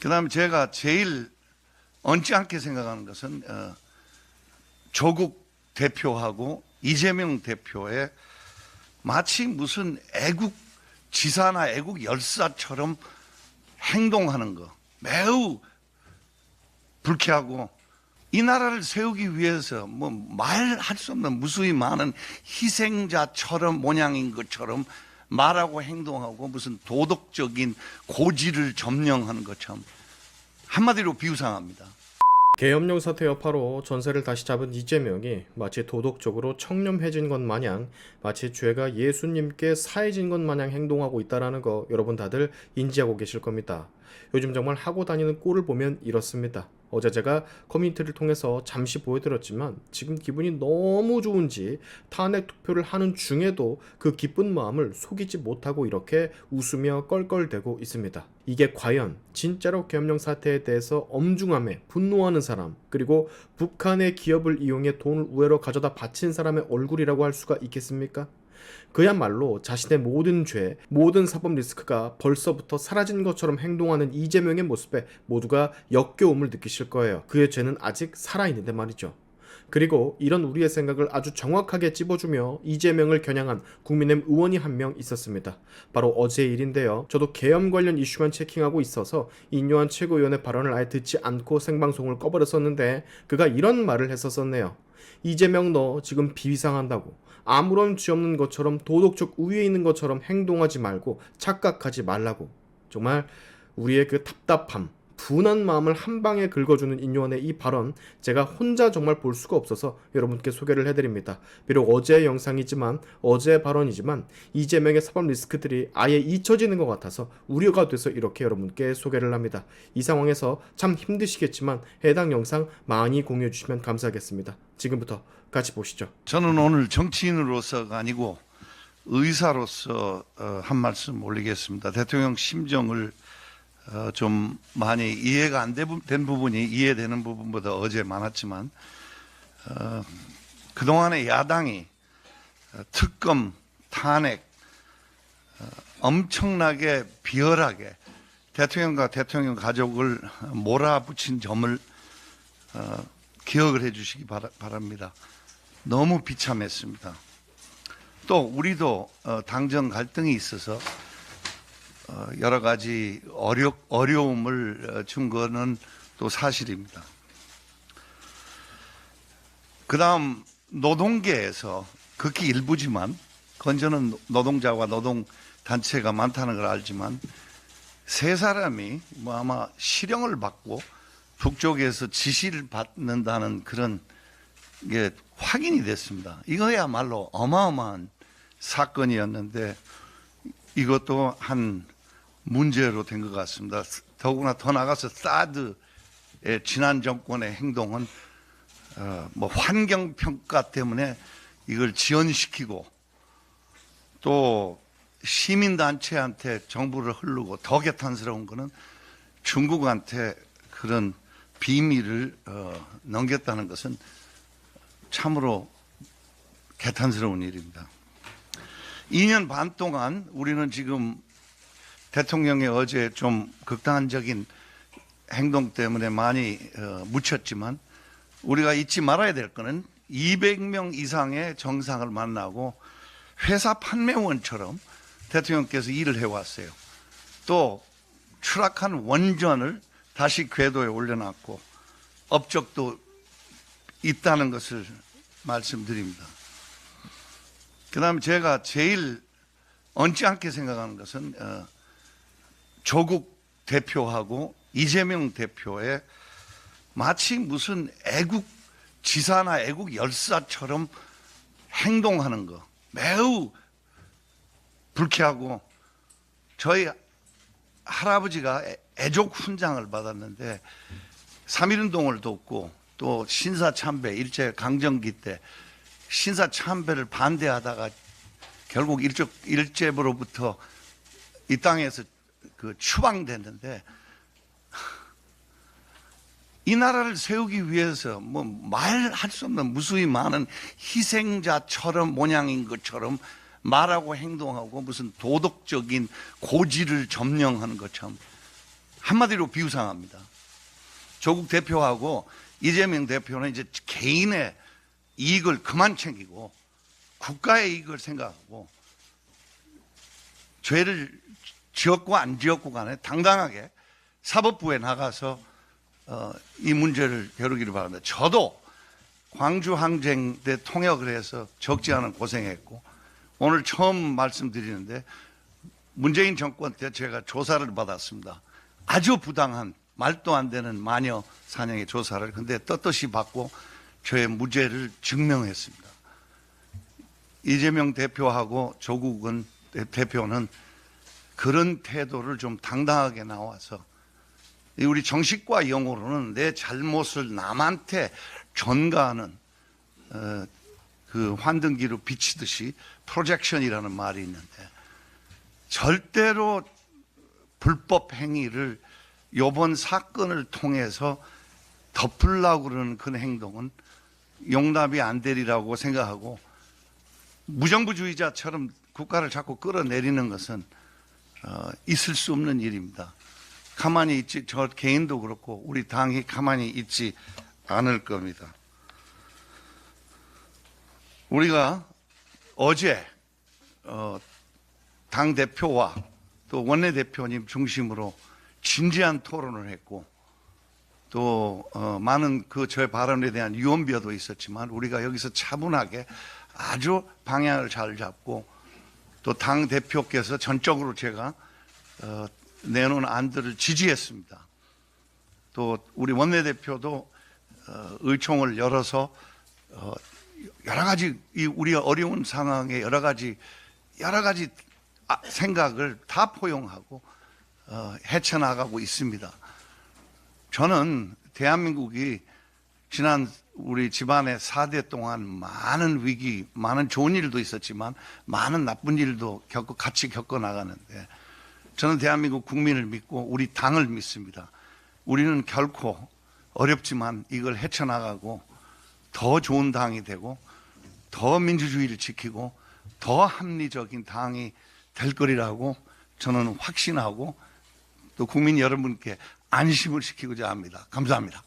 그 다음에 제가 제일 얹지 않게 생각하는 것은 어, 조국 대표하고 이재명 대표의 마치 무슨 애국 지사나 애국 열사처럼 행동하는 거 매우 불쾌하고 이 나라를 세우기 위해서 뭐 말할 수 없는 무수히 많은 희생자처럼 모양인 것처럼 말하고 행동하고 무슨 도덕적인 고지를 점령하는 것처럼 한마디로 비우상합니다. 계엄령 사태 여파로 전세를 다시 잡은 이재명이 마치 도덕적으로 청렴해진 것 마냥 마치 죄가 예수님께 사해진 것 마냥 행동하고 있다라는 거 여러분 다들 인지하고 계실 겁니다. 요즘 정말 하고 다니는 꼴을 보면 이렇습니다. 어제 제가 커뮤니티를 통해서 잠시 보여드렸지만 지금 기분이 너무 좋은지 탄핵 투표를 하는 중에도 그 기쁜 마음을 속이지 못하고 이렇게 웃으며 껄껄대고 있습니다. 이게 과연 진짜로 계엄령 사태에 대해서 엄중함에 분노하는 사람 그리고 북한의 기업을 이용해 돈을 우회로 가져다 바친 사람의 얼굴이라고 할 수가 있겠습니까? 그야말로 자신의 모든 죄, 모든 사법 리스크가 벌써부터 사라진 것처럼 행동하는 이재명의 모습에 모두가 역겨움을 느끼실 거예요. 그의 죄는 아직 살아있는데 말이죠. 그리고 이런 우리의 생각을 아주 정확하게 찝어주며 이재명을 겨냥한 국민의힘 의원이 한 명 있었습니다. 바로 어제 일인데요. 저도 계엄 관련 이슈만 체킹하고 있어서 인요한 최고위원의 발언을 아예 듣지 않고 생방송을 꺼버렸었는데 그가 이런 말을 했었었네요. 이재명 너 지금 비상한다고 아무런 죄 없는 것처럼 도덕적 우위에 있는 것처럼 행동하지 말고 착각하지 말라고 정말 우리의 그 답답함 분한 마음을 한 방에 긁어주는 인요한의 이 발언 제가 혼자 정말 볼 수가 없어서 여러분께 소개를 해드립니다. 비록 어제의 영상이지만 어제의 발언이지만 이재명의 사법 리스크들이 아예 잊혀지는 것 같아서 우려가 돼서 이렇게 여러분께 소개를 합니다. 이 상황에서 참 힘드시겠지만 해당 영상 많이 공유해 주시면 감사하겠습니다. 지금부터 같이 보시죠. 저는 오늘 정치인으로서가 아니고 의사로서 어, 한 말씀 올리겠습니다. 대통령 심정을 어, 좀 많이 이해가 안 된 부분이 이해되는 부분보다 어제 많았지만 어, 그동안의 야당이 어, 특검, 탄핵 어, 엄청나게 비열하게 대통령과 대통령 가족을 몰아붙인 점을 어, 기억을 해주시기 바랍니다. 너무 비참했습니다. 또 우리도 어, 당정 갈등이 있어서 어, 여러 가지 어려, 어려움을 어, 준 거는 또 사실입니다. 그 다음 노동계에서 극히 일부지만 건전은 노동자와 노동 단체가 많다는 걸 알지만 세 사람이 뭐 아마 실형을 받고 북쪽에서 지시를 받는다는 그런 게 확인이 됐습니다. 이거야말로 어마어마한 사건이었는데 이것도 한 문제로 된 것 같습니다. 더구나 더 나가서 사드의 지난 정권의 행동은 어, 뭐 환경 평가 때문에 이걸 지연시키고 또 시민 단체한테 정부를 흐르고 더 개탄스러운 거는 중국한테 그런 비밀을 어, 넘겼다는 것은 참으로 개탄스러운 일입니다. 2년 반 동안 우리는 지금 대통령의 어제 좀 극단적인 행동 때문에 많이 어, 묻혔지만 우리가 잊지 말아야 될 거는 200명 이상의 정상을 만나고 회사 판매원처럼 대통령께서 일을 해왔어요. 또 추락한 원전을 다시 궤도에 올려놨고 업적도 있다는 것을 말씀드립니다. 그 다음에 제가 제일 얹지 않게 생각하는 것은 어, 조국 대표하고 이재명 대표의 마치 무슨 애국 지사나 애국 열사처럼 행동하는 거 매우 불쾌하고 저희 할아버지가 애- 애족 훈장을 받았는데 3.1운동을 돕고 또 신사참배 일제 강점기 때 신사참배를 반대하다가 결국 일제, 일제부로부터 이 땅에서 그 추방됐는데 이 나라를 세우기 위해서 뭐 말할 수 없는 무수히 많은 희생자처럼 모양인 것처럼 말하고 행동하고 무슨 도덕적인 고지를 점령하는 것처럼 한마디로 비우상합니다. 조국 대표하고 이재명 대표는 이제 개인의 이익을 그만 챙기고 국가의 이익을 생각하고 죄를 지었고 안 지었고 간에 당당하게 사법부에 나가서 어, 이 문제를 겨루기를 바랍니다. 저도 광주 항쟁 때 통역을 해서 적지 않은 고생했고 오늘 처음 말씀드리는데 문재인 정권 때 제가 조사를 받았습니다. 아주 부당한 말도 안 되는 마녀 사냥의 조사를 근데 떳떳이 받고 저의 무죄를 증명했습니다. 이재명 대표하고 조국은 대- 대표는 그런 태도를 좀 당당하게 나와서 이 우리 정식과 영어로는 내 잘못을 남한테 전가하는 어, 그 환등기로 비치듯이 프로젝션이라는 말이 있는데 절대로 불법 행위를 요번 사건을 통해서 덮으려고 그러는 그 행동은 용납이 안 되리라고 생각하고 무정부주의자처럼 국가를 자꾸 끌어내리는 것은 어, 있을 수 없는 일입니다. 가만히 있지 저 개인도 그렇고 우리 당이 가만히 있지 않을 겁니다. 우리가 어제 어, 당 대표와 또 원내 대표님 중심으로 진지한 토론을 했고 또 어, 많은 그 저의 발언에 대한 유언비어도 있었지만 우리가 여기서 차분하게 아주 방향을 잘 잡고 또 당 대표께서 전적으로 제가 어, 내놓은 안들을 지지했습니다. 또 우리 원내 대표도 어, 의총을 열어서 어, 여러 가지 이 우리 어려운 상황에 여러 가지 여러 가지 아, 생각을 다 포용하고 어, 헤쳐나가고 있습니다. 저는 대한민국이 지난 우리 집안의 4대 동안 많은 위기, 많은 좋은 일도 있었지만 많은 나쁜 일도 겪고 같이 겪어 나가는데 저는 대한민국 국민을 믿고 우리 당을 믿습니다. 우리는 결코 어렵지만 이걸 헤쳐나가고 더 좋은 당이 되고 더 민주주의를 지키고 더 합리적인 당이 될 거리라고 저는 확신하고 또 국민 여러분께 안심을 시키고자 합니다. 감사합니다.